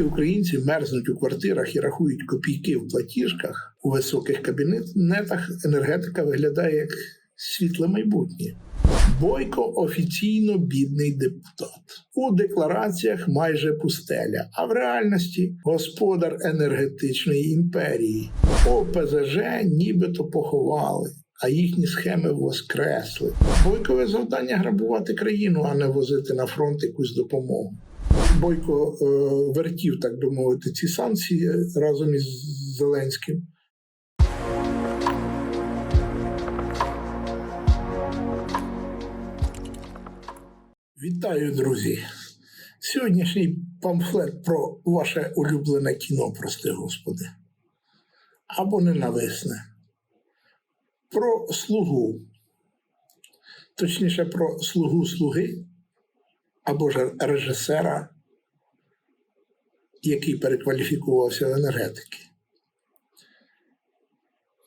Поки українці мерзнуть у квартирах і рахують копійки в платіжках у високих кабінетах, енергетика виглядає як світле майбутнє. Бойко офіційно бідний депутат. У деклараціях майже пустеля, а в реальності господар енергетичної імперії. ОПЗЖ нібито поховали, а їхні схеми воскресли. Бойкове завдання грабувати країну, а не возити на фронт якусь допомогу. Бойко е, вертів, так би мовити, ці санкції разом із Зеленським. Вітаю, друзі! Сьогоднішній памфлет про ваше улюблене кіно, прости господи. Або ненависне. Про слугу. Точніше, про слугу слуги або ж режисера, який перекваліфікувався в енергетики.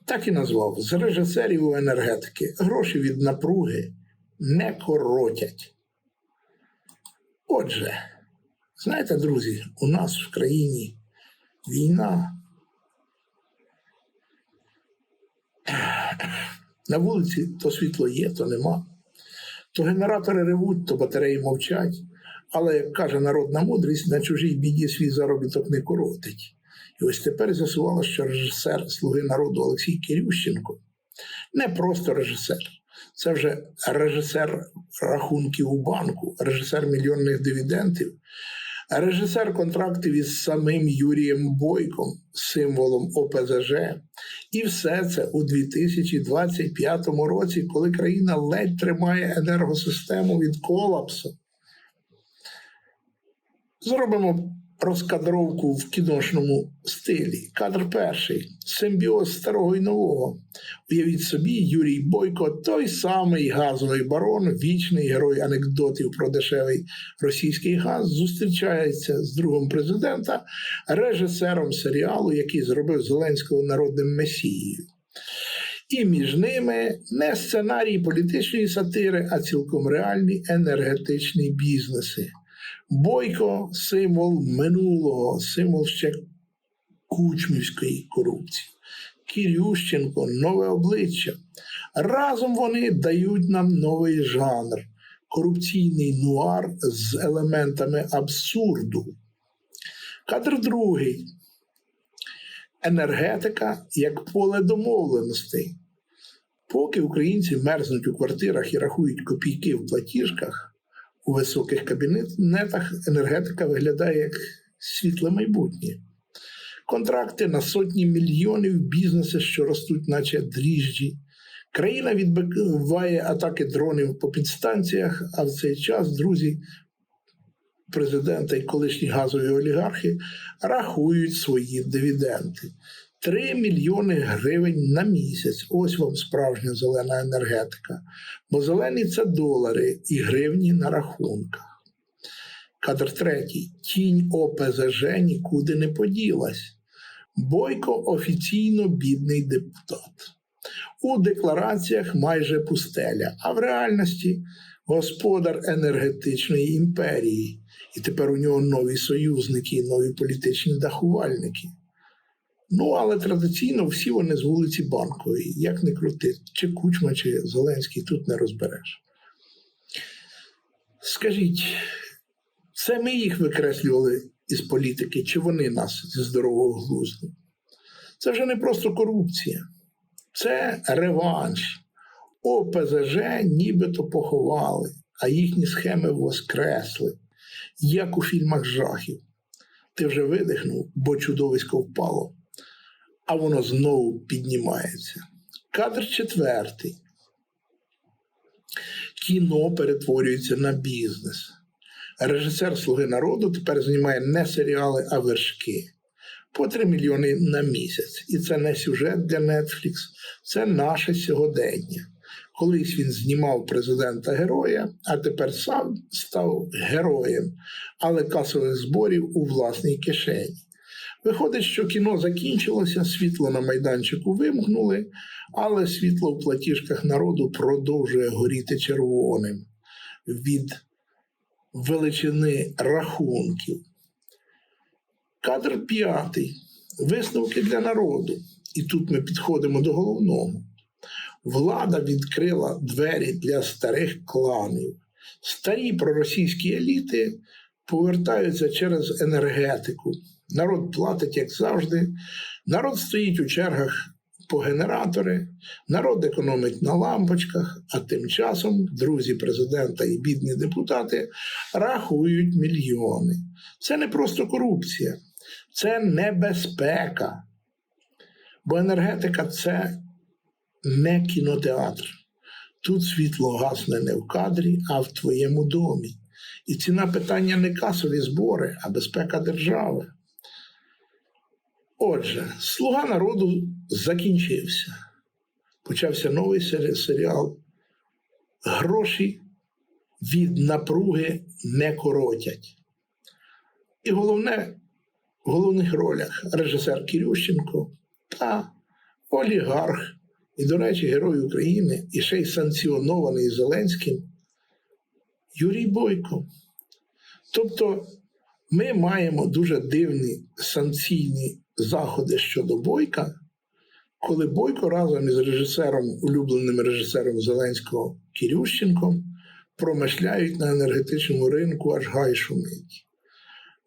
Так і назвав з режисерів у енергетики гроші від напруги не коротять. Отже, знаєте, друзі, у нас в країні війна. На вулиці то світло є, то нема. То генератори ревуть, то батареї мовчать. Але, як каже народна мудрість, на чужій біді свій заробіток не коротить. І ось тепер з'ясувало, що режисер Слуги народу Олексій Кирющенко не просто режисер. Це вже режисер рахунків у банку, режисер мільйонних дивідендів, режисер контрактів із самим Юрієм Бойком, символом ОПЗЖ. І все це у 2025 році, коли країна ледь тримає енергосистему від колапсу. Зробимо розкадровку в кіношному стилі. Кадр перший симбіоз старого і нового. Уявіть собі, Юрій Бойко, той самий газовий барон, вічний герой анекдотів про дешевий російський газ, зустрічається з другом президента, режисером серіалу, який зробив Зеленського народним месією. І між ними не сценарій політичної сатири, а цілком реальні енергетичні бізнеси. Бойко символ минулого, символ ще кучмівської корупції. Кірющенко нове обличчя. Разом вони дають нам новий жанр корупційний нуар з елементами абсурду. Кадр другий. Енергетика як поле домовленостей. Поки українці мерзнуть у квартирах і рахують копійки в платіжках у високих кабінетах енергетика виглядає як світле майбутнє. Контракти на сотні мільйонів бізнеси, що ростуть, наче дріжджі. Країна відбиває атаки дронів по підстанціях, а в цей час друзі президента і колишні газові олігархи рахують свої дивіденди. 3 мільйони гривень на місяць. Ось вам справжня зелена енергетика. Бо зелені це долари і гривні на рахунках. Кадр третій. Тінь ОПЗЖ нікуди не поділась. Бойко офіційно бідний депутат. У деклараціях майже пустеля, а в реальності господар енергетичної імперії. І тепер у нього нові союзники, нові політичні дахувальники. Ну, але традиційно всі вони з вулиці Банкової. Як не крути, чи Кучма, чи Зеленський тут не розбереш. Скажіть, це ми їх викреслювали із політики, чи вони нас зі здорового глузду? Це вже не просто корупція, це реванш. ОПЗЖ нібито поховали, а їхні схеми воскресли, як у фільмах жахів. Ти вже видихнув, бо чудовисько впало а воно знову піднімається. Кадр четвертий. Кіно перетворюється на бізнес. Режисер Слуги народу тепер знімає не серіали, а вершки. По 3 мільйони на місяць. І це не сюжет для Netflix, це наше сьогодення. Колись він знімав президента героя, а тепер сам став героєм, але касових зборів у власній кишені. Виходить, що кіно закінчилося, світло на майданчику вимкнули, але світло в платіжках народу продовжує горіти червоним від величини рахунків. Кадр п'ятий. Висновки для народу. І тут ми підходимо до головного. Влада відкрила двері для старих кланів. Старі проросійські еліти повертаються через енергетику. Народ платить, як завжди. Народ стоїть у чергах по генератори, народ економить на лампочках, а тим часом друзі президента і бідні депутати рахують мільйони. Це не просто корупція, це небезпека. Бо енергетика це не кінотеатр. Тут світло гасне не в кадрі, а в твоєму домі. І ціна питання не касові збори, а безпека держави. Отже, слуга народу закінчився. Почався новий серіал. Гроші від напруги не коротять. І головне, в головних ролях режисер Кірющенко та олігарх, і, до речі, герой України, і ще й санкціонований Зеленським Юрій Бойко. Тобто ми маємо дуже дивні санкційні заходи щодо Бойка, коли Бойко разом із режисером, улюбленим режисером Зеленського Кірющенком промишляють на енергетичному ринку аж гай шумить.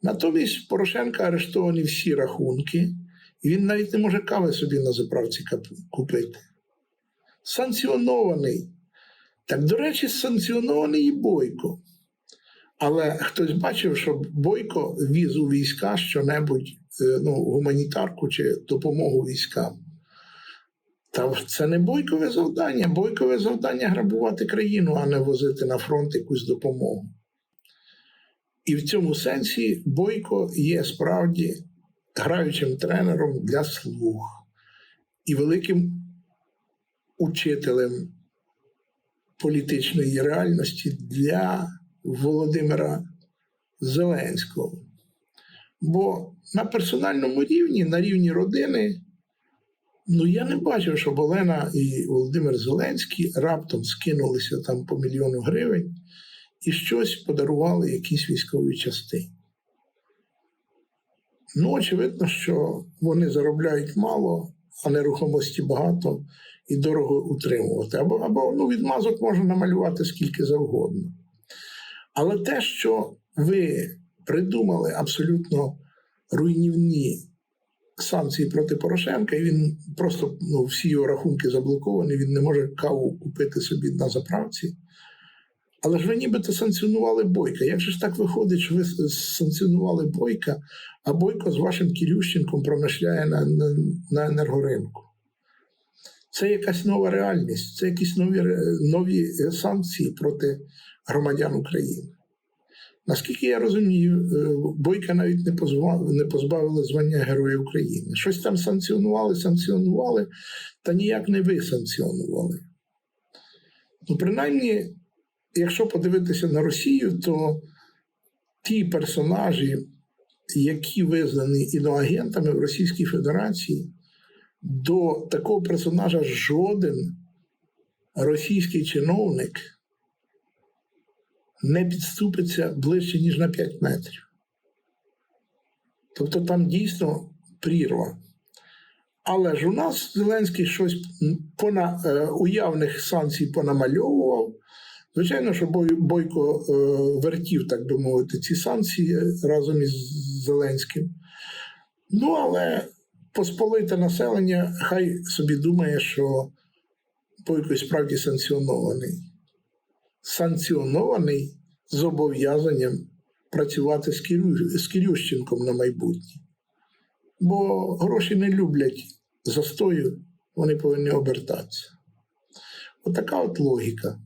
Натомість Порошенка арештовані всі рахунки, і він навіть не може кави собі на заправці купити. Санкціонований. Так, до речі, санкціонований і Бойко. Але хтось бачив, що Бойко віз у війська щонебудь е, ну, гуманітарку чи допомогу військам. Та це не бойкове завдання. Бойкове завдання грабувати країну, а не возити на фронт якусь допомогу. І в цьому сенсі Бойко є справді граючим тренером для слуг і великим учителем політичної реальності для Володимира Зеленського. Бо на персональному рівні, на рівні родини, ну я не бачив, щоб Олена і Володимир Зеленський раптом скинулися там по мільйону гривень і щось подарували якійсь військовій частині. Ну, очевидно, що вони заробляють мало, а нерухомості багато і дорого утримувати. Або, або ну, відмазок можна намалювати скільки завгодно. Але те, що ви придумали абсолютно руйнівні санкції проти Порошенка, і він просто ну, всі його рахунки заблоковані, він не може каву купити собі на заправці. Але ж ви нібито санкціонували Бойка. Як же ж так виходить, що ви санкціонували Бойка, а Бойко з вашим Кірющенком промишляє на, на, на енергоринку? Це якась нова реальність, це якісь нові, нові е, санкції проти громадян України. Наскільки я розумію, е, Бойка навіть не позва- не позбавили звання Героя України. Щось там санкціонували, санкціонували, та ніяк не ви санкціонували. Ну, принаймні, якщо подивитися на Росію, то ті персонажі, які визнані іноагентами в Російській Федерації, до такого персонажа жоден російський чиновник не підступиться ближче, ніж на 5 метрів. Тобто там дійсно прірва. Але ж у нас Зеленський щось пона, е, уявних санкцій понамальовував. Звичайно, що Бой- Бойко е, вертів, так би мовити, ці санкції разом із Зеленським. Ну, але посполите населення хай собі думає, що Бойко і справді санкціонований. Санкціонований зобов'язанням працювати з, Кірю... з Кірющенком на майбутнє. Бо гроші не люблять застою, вони повинні обертатися. Отака от логіка.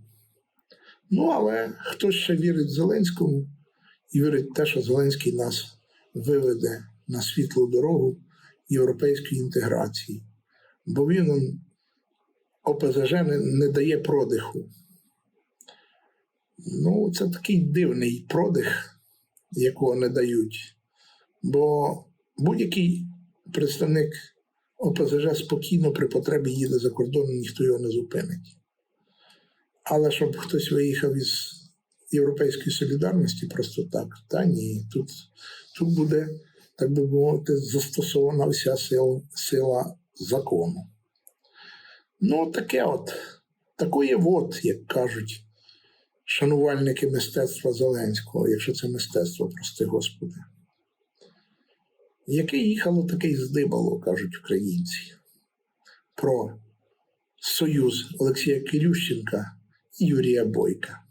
Ну, але хтось ще вірить Зеленському і вірить в те, що Зеленський нас виведе на світлу дорогу європейської інтеграції. Бо він ОПЗЖ не, не дає продиху. Ну, це такий дивний продих, якого не дають. Бо будь-який представник ОПЗЖ спокійно при потребі їде за кордон, ніхто його не зупинить. Але щоб хтось виїхав із Європейської солідарності просто так, та ні, тут, тут буде так би мовити, застосована вся сила, сила закону. Ну, таке от, такої от, як кажуть шанувальники мистецтва Зеленського, якщо це мистецтво, прости Господи. Яке їхало, таке й здибало, кажуть українці. Про союз Олексія Кирющенка і Юрія Бойка.